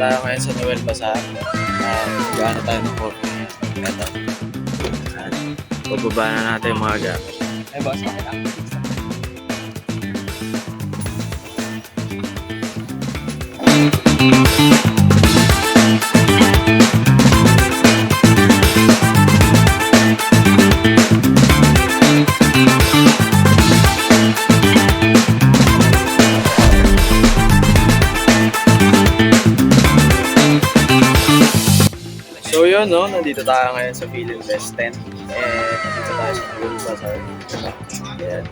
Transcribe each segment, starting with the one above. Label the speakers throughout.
Speaker 1: tayo ngayon sa Noel Bazaar. Um, Gaano tayo ng coffee ngayon. Ito. Pagbaba na natin mga gamit.
Speaker 2: Ay, boss, okay lang.
Speaker 1: So Nandito tayo ngayon sa Philin West 10. And nandito tayo sa Noel Bazaar. Ayan.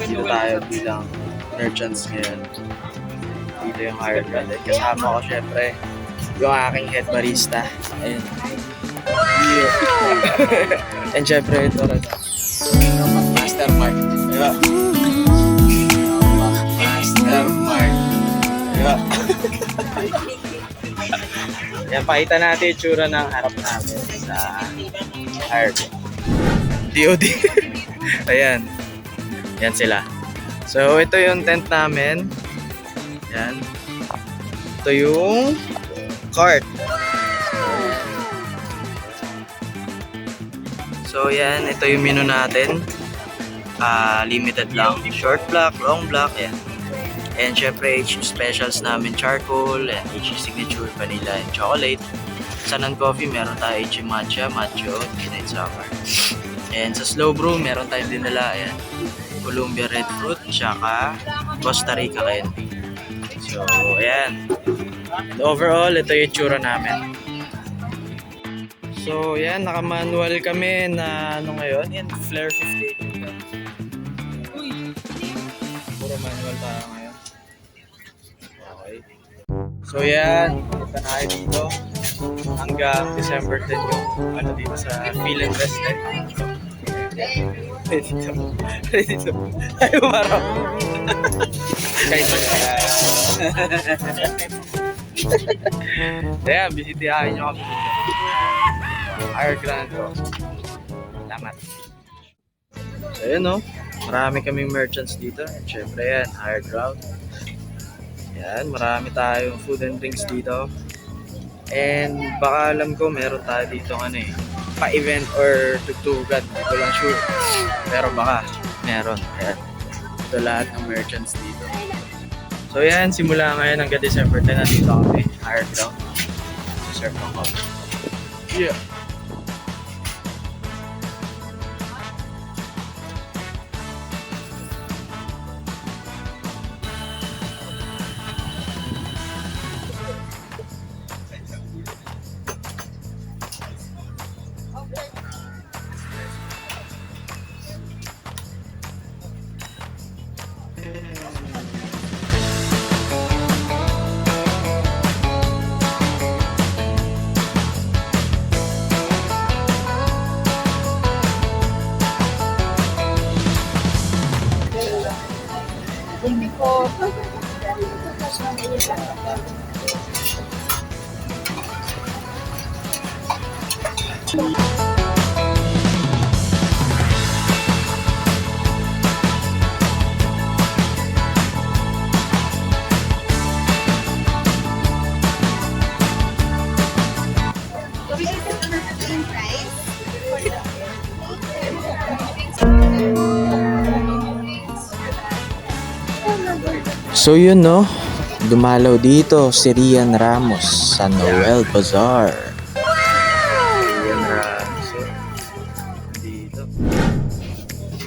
Speaker 1: Dito tayo bilang merchants ngayon. Dito yung hired. And kasama ko syempre yung aking head barista. Ayan. Yeah. And syempre ito rin. Master Mark. Diba? Master Mark. Diba? Yan, pakita natin yung tsura ng harap namin sa hired. DOD. Ayan. Yan sila. So, ito yung tent namin. Yan. Ito yung cart. So, yan. Ito yung menu natin. Ah, limited lang. Short block, long block. Yan. And syempre, HU specials namin charcoal, and HU signature vanilla and chocolate. Sa non-coffee, meron tayo HU matcha, macho, midnight summer. And sa slow brew, meron tayong dinala, ayan, Columbia red fruit, tsaka Costa Rica candy. So, ayan. And overall, ito yung tsura namin. So, yan, naka-manual kami na ano ngayon, yan, Flare 58 yung. Puro manual tayo ngayon. Okay. So yan, punta na kayo dito. Hanggang December 10 yung ano dito sa Phil Investment. Dito. Dito. Ay, umarap. Kahit Ayan, bisitiyahin nyo kami dito. Higher Grand ko. Salamat. So no, marami kaming merchants dito. Siyempre yan, higher ground. Yan, marami tayong food and drinks dito. And baka alam ko meron tayo dito ano eh, pa-event or tugtugan. Hindi ko lang sure. Pero baka meron. Yan. Ito lahat ng merchants dito. So yan, simula ngayon hanggang December 10 nandito kami, higher ground. Serve ng coffee. Yeah. So yun no, dumalaw dito si Rian Ramos sa Noel Bazaar.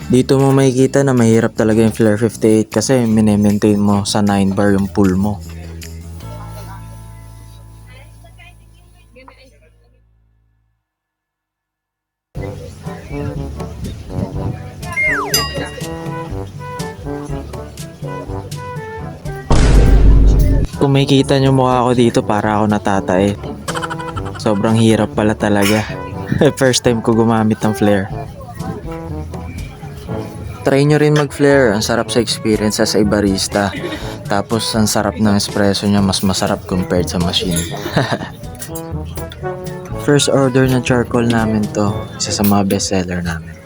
Speaker 1: Dito. Mo makikita na mahirap talaga yung Flare 58 kasi minemaintain mo sa 9 bar yung pool mo. Kung makikita nyo mukha ko dito para ako natatay. Sobrang hirap pala talaga. First time ko gumamit ng flare. Try nyo rin mag-flare. Ang sarap sa experience as a barista. Tapos ang sarap ng espresso niya mas masarap compared sa machine. First order ng charcoal namin to. Isa sa mga best seller namin.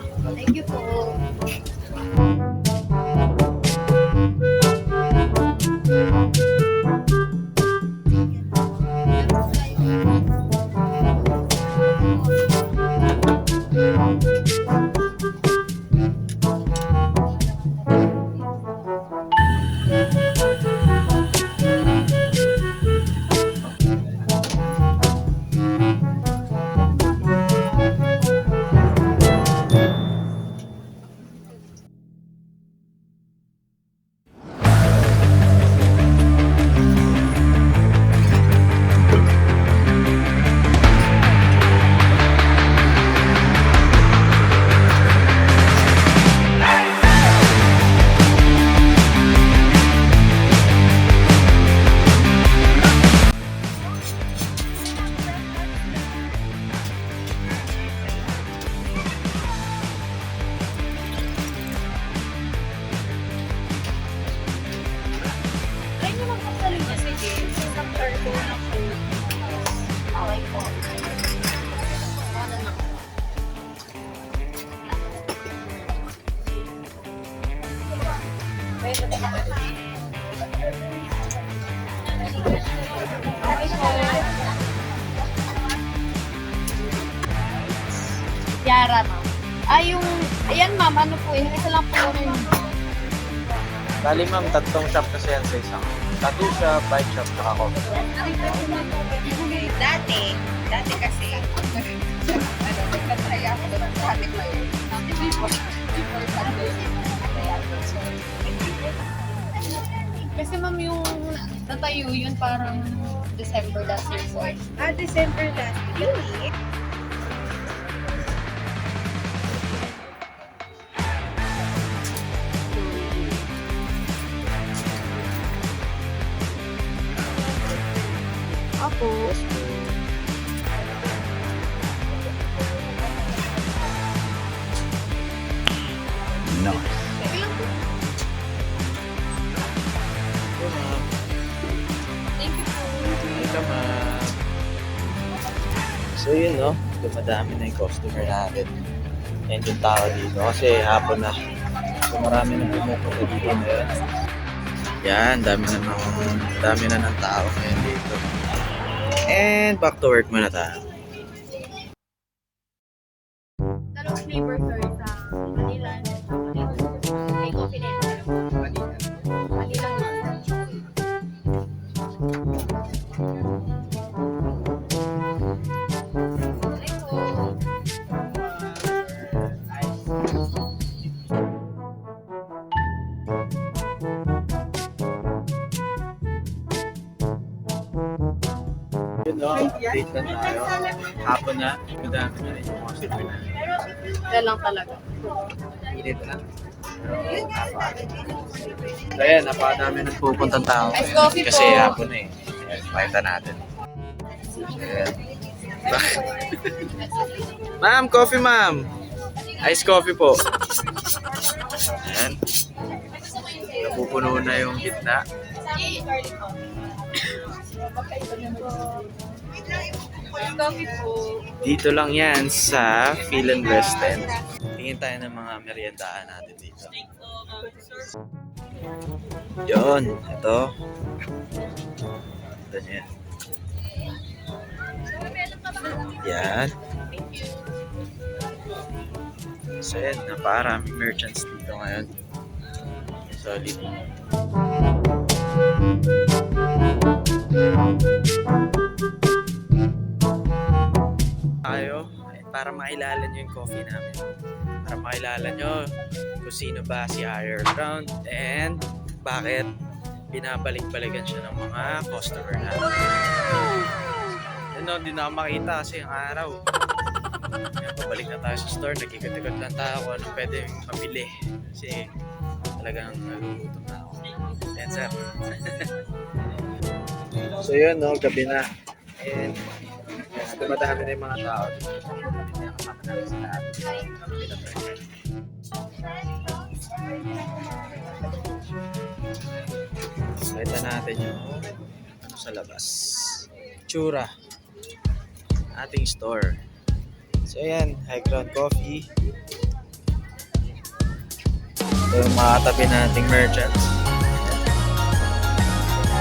Speaker 2: Yara, ma'am. Ah, yung, ayan ma'am, ano po yun? Isa lang po yun.
Speaker 1: Bali ma'am, tatlong shop kasi yan sa isang. Tattoo shop, bike shop, saka coffee.
Speaker 3: Dati, dati kasi, ano, nagkatry ako doon sa ating mayor. Before, before pandemic.
Speaker 2: Kasi ma'am, yung natayo yun parang December last year po.
Speaker 3: Ah, December last year.
Speaker 2: Thank you po.
Speaker 1: Welcome, ma'am. So yun, no? Dumadami na yung customer natin. And yung tao dito. Kasi hapon na. So marami na pumupunta dito ngayon. Yan, dami na ng, dami na ng tao ngayon dito. And back to work muna tayo.
Speaker 2: Dalawang flavor, Yun,
Speaker 1: no? Update lang tayo. Hapon na. Madami na yung mga customer na.
Speaker 2: Yan lang talaga.
Speaker 1: Init na. So ayan, napakadami ng pupuntang tao. Kasi
Speaker 2: po.
Speaker 1: hapon na eh. Ayan, pakita natin. Ayan. ma'am, coffee ma'am. Ice coffee po. Napupuno na yung gitna. Dito lang yan sa Phil and West End. Tingin tayo ng mga meriendahan natin dito. Yun, ito. Ito niya. Yan. So yan, napakaraming merchants dito ngayon. Solid. tayo para makilala nyo yung coffee namin. Para makilala nyo kung sino ba si Higher Ground and bakit binabalik-balikan siya ng mga customer natin. Yun no, hindi na makita kasi yung araw. Pabalik na tayo sa store, nagkikot-ikot lang tayo kung anong pwede mabili. Kasi talagang nagugutom na ako. Yan sir. so yun no, gabi na. And yan, dumadami na yung mga tao. Kita natin yung ano sa labas. Tsura. Ating store. So yan, High Ground Coffee. Ito yung mga tabi nating merchants.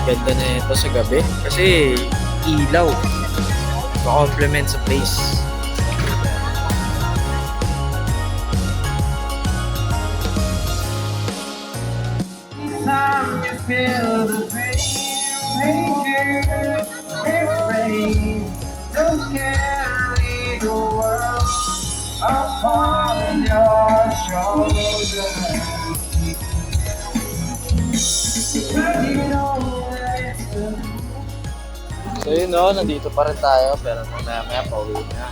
Speaker 1: Ganda na ito sa gabi. Kasi ilaw. Pa-complement sa place.
Speaker 4: time you feel the pain, pain, refrain. Don't carry the world upon your shoulders.
Speaker 1: So yun no, nandito pa rin tayo pero mamaya maya pauwi na.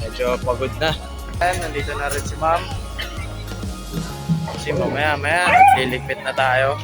Speaker 1: Medyo pagod na. Ayan, nandito na rin si ma'am. Kasi mamaya maya nagliligpit na tayo.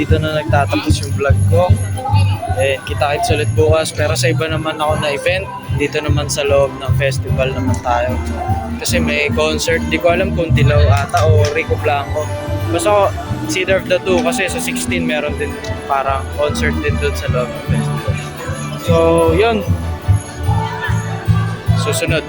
Speaker 1: Dito na nagtatapos yung vlog ko. Eh, kita-kits ulit bukas. Pero sa iba naman ako na event, dito naman sa loob ng festival naman tayo. Kasi may concert, di ko alam kung Dilaw ata o Rico Blanco. Basta either of the two kasi sa 16 meron din parang concert din doon sa loob ng festival. So, yun. Susunod.